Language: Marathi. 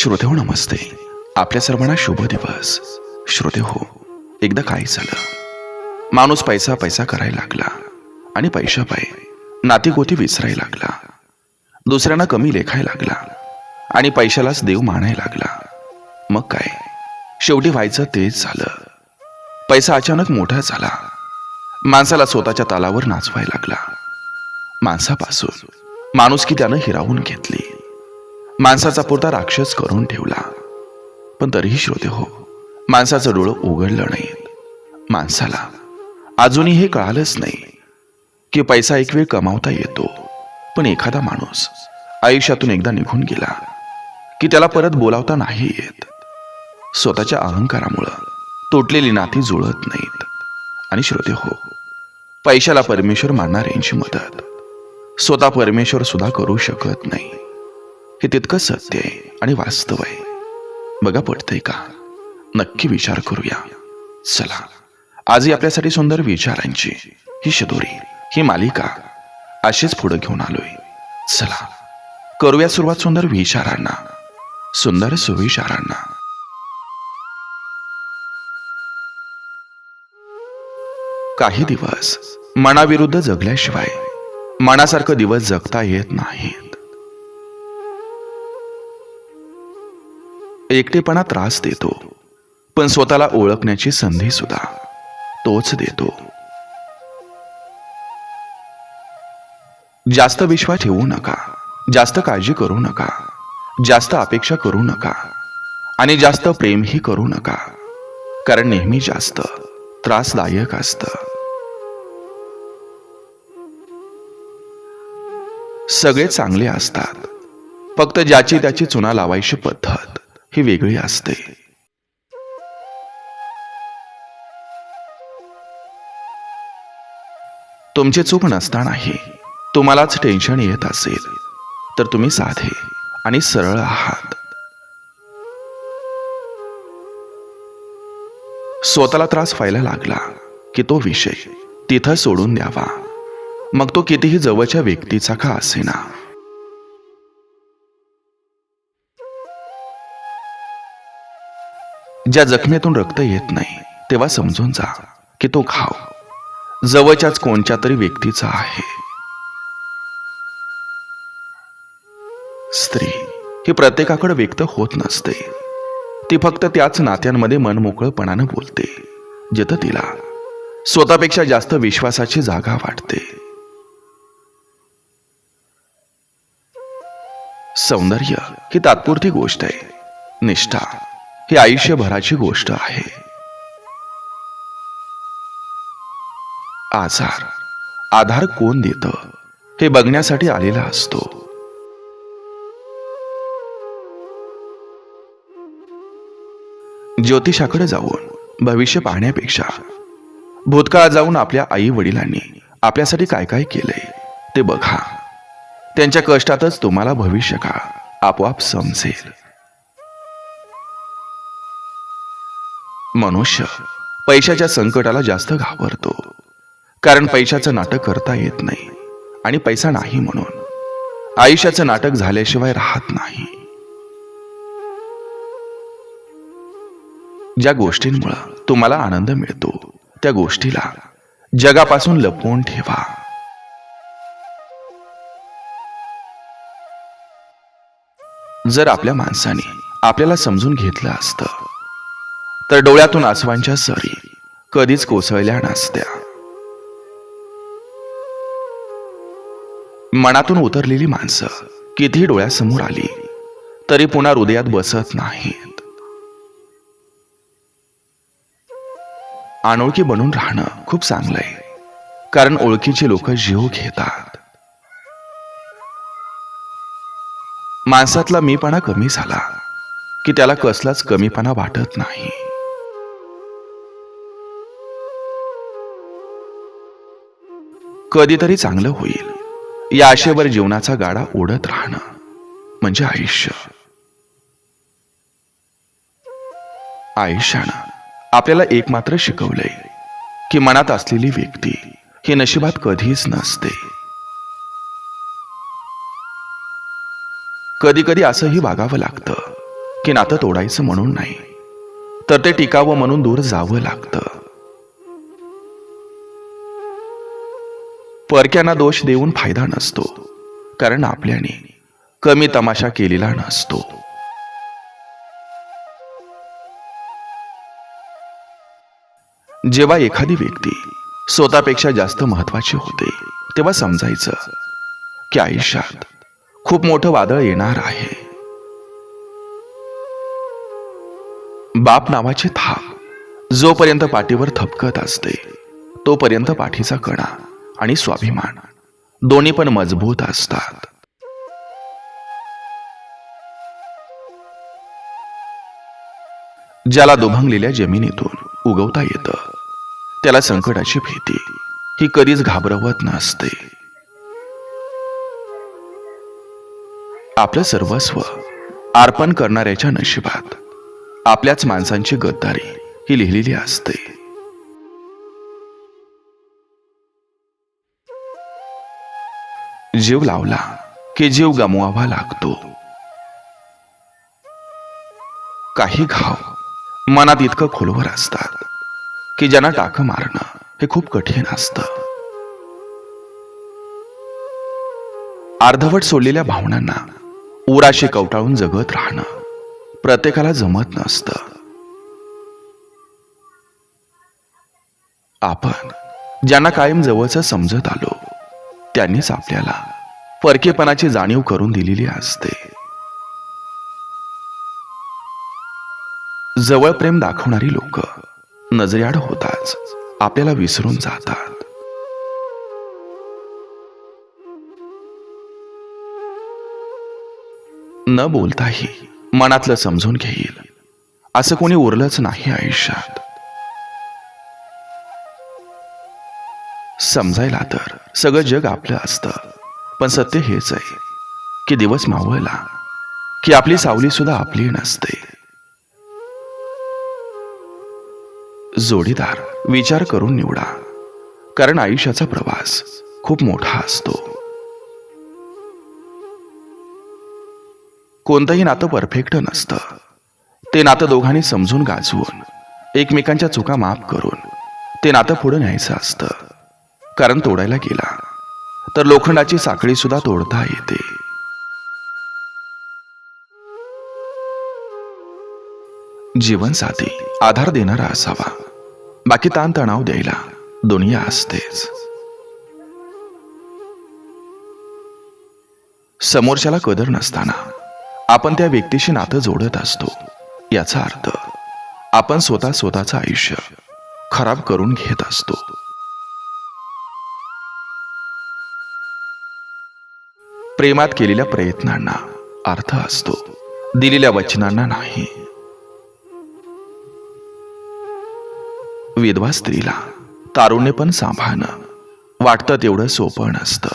श्रोते हो नमस्ते. आपल्या सर्वांना शुभ दिवस. श्रोते हो एकदा काय झालं? माणूस पैसा पैसा करायला लागला आणि पैशा पाय नातीगोती विसरायला लागला. दुसऱ्यांना कमी लेखायला लागला आणि पैशालाच देव मानायला लागला. मग काय? शेवटी व्हायचं तेच झालं. पैसा अचानक मोठा झाला. माणसाला स्वतःच्या तालावर नाचवायला लागला. माणसापासून माणूस की त्यानं हिरावून घेतली. माणसाचा पुरता राक्षस करून ठेवला. पण तरीही श्रोते हो माणसाचं डोळं उघडलं नाही. माणसाला अजूनही हे कळालंच नाही की पैसा एक वेळ कमावता येतो पण एखादा माणूस आयुष्यातून एकदा निघून गेला की त्याला परत बोलावता नाही येत. स्वतःच्या अहंकारामुळं तुटलेली नाती जुळत नाहीत. आणि श्रोते हो पैशाला परमेश्वर मानणाऱ्यांची मदत स्वतः परमेश्वर सुद्धा करू शकत नाही. हे तितकं सत्य आहे आणि वास्तव आहे. बघा पटतंय का? नक्की विचार करूया. चला आजही आपल्यासाठी सुंदर विचारांची ही शिदोरी ही मालिका अशीच पुढे घेऊन आलोय. चला करूया सुरुवात सुंदर विचारांना सुंदर सुविचारांना. काही दिवस मनाविरुद्ध जगल्याशिवाय मनासारखं दिवस जगता येत नाहीत. एकटेपणा त्रास देतो. पण स्वतःला ओळखण्याची संधी सुद्धा तोच देतो. जास्त विश्वास ठेवू नका. जास्त काळजी करू नका. जास्त अपेक्षा करू नका. आणि जास्त प्रेमही करू नका. कारण नेहमी जास्त त्रासदायक असतं. सगळे चांगले असतात. फक्त ज्याची त्याची चुना लावायची पद्धत. ही वेगळी असते. तुमची चूक नसतानाही तुम्हालाच टेन्शन येत असेल तर तुम्ही साधे आणि सरळ आहात. स्वतःला त्रास व्हायला लागला की तो विषय तिथं सोडून द्यावा. मग तो कितीही जवळच्या व्यक्तीचा का असेना. ज्या जखमेतून रक्त येत नाही तेव्हा समजून जा की तो घाव जवळच्याच कोणत्या तरी व्यक्तीचा आहे. स्त्री ही प्रत्येकाकडे व्यक्त होत नसते. ती फक्त त्याच नात्यांमध्ये मनमोकळपणानं बोलते जिथं तिला स्वतःपेक्षा जास्त विश्वासाची जागा वाटते. सौंदर्य ही तात्पुरती गोष्ट आहे निष्ठा. ही आयुष्यभराची गोष्ट आहे. आजार. आधार कोण देत? हे बघण्यासाठी आलेला असतो. ज्योतिषाकडे जाऊन भविष्य पाहण्यापेक्षा भूतकाळात जाऊन आपल्या आई वडिलांनी आपल्यासाठी काय काय केलंय ते बघा. त्यांच्या कष्टातच तुम्हाला भविष्य का आपोआप समजेल. मनुष्य पैशाच्या संकटाला जास्त घाबरतो. कारण पैशाचं नाटक करता येत नाही आणि पैसा नाही म्हणून. आयुष्याचं नाटक झाल्याशिवाय राहत नाही. ज्या गोष्टींमुळं तुम्हाला आनंद मिळतो त्या गोष्टीला जगापासून लपवून ठेवा. जर आपल्या माणसाने आपल्याला समजून घेतलं असतं तर डोळ्यातून आसवांच्या सरी कधीच कोसळल्या नसत्या. मनातून उतरलेली माणसं कितीही डोळ्यासमोर आली तरी पुन्हा हृदयात बसत नाहीत. अनोळखी बनून राहणं खूप चांगलं आहे कारण ओळखीचे लोक जीव घेतात. माणसातला मीपणा कमी झाला की त्याला कसलाच कमीपणा वाटत नाही. कधीतरी चांगलं होईल. या आशेवर जीवनाचा गाडा ओढत राहणं म्हणजे आयुष्य. आयुष्यानं आपल्याला एक मात्र शिकवलंय की मनात असलेली व्यक्ती ही नशिबात कधीच नसते. कधी कधी असंही वागावं लागतं की नातं तोडायचं म्हणून नाही तर ते टिकावं म्हणून दूर जावं लागतं. परक्यांना दोष देऊन फायदा नसतो कारण आपल्याने कमी तमाशा केलेला नसतो. जेव्हा एखादी व्यक्ती स्वतःपेक्षा जास्त महत्वाची होते तेव्हा समजायचं की आयुष्यात खूप मोठं वादळ येणार आहे. बाप नावाची थाप जोपर्यंत पाठीवर थपकत असते तोपर्यंत पाठीचा कणा आणि स्वाभिमान. दोन्ही पण मजबूत असतात. ज्याला दुभंगलेल्या जमिनीतून उगवता येतं त्याला संकटाची भीती. ही कधीच घाबरवत नसते. आपलं सर्वस्व अर्पण करणाऱ्याच्या नशिबात आपल्याच माणसांची गद्दारी ही लिहिलेली असते. जीव लावला की जीव गमवावा लागतो. काही घाव मनात इतकं खोलवर असतात की ज्यांना टाक मारणं हे खूप कठीण असतं. अर्धवट सोडलेल्या भावनांना उराशी कवटाळून जगत राहणं प्रत्येकाला जमत नसतं. आपण ज्यांना कायम जवळच समजत आलो त्यांनीच आपल्याला परकेपणाची जाणीव करून दिलेली असते. जवळ प्रेम दाखवणारी लोक नजरेआड होताच आपल्याला विसरून जातात. न बोलताही मनातलं समजून घेईल. असं कोणी उरलंच नाही आयुष्यात. समजायला तर सगळं जग आपलं असतं. पण सत्य हेच आहे की दिवस मावळला की आपली सावली सुद्धा आपली नसते. जोडीदार विचार करून निवडा. कारण आयुष्याचा प्रवास खूप मोठा असतो. कोणतंही नातं परफेक्ट नसतं. ते नातं दोघांनी समजून गाजवून एकमेकांच्या चुका माफ करून ते नातं पुढे न्यायचं असतं. कारण तोडायला गेला. तर लोखंडाची साखळी सुद्धा तोडता येते. जीवनसाथी आधार देणारा असावा. बाकी ताण तणाव द्यायला दुनिया असतेच. समोरच्याला कदर नसताना आपण त्या व्यक्तीशी नातं जोडत असतो. याचा अर्थ आपण स्वतः स्वतःचं आयुष्य खराब करून घेत असतो. प्रेमात केलेल्या प्रयत्नांना अर्थ असतो. दिलेल्या वचनांना नाही. विधवा स्त्रीला तारुण्य पण सांभाळणं वाटतं तेवढं सोपं नसतं.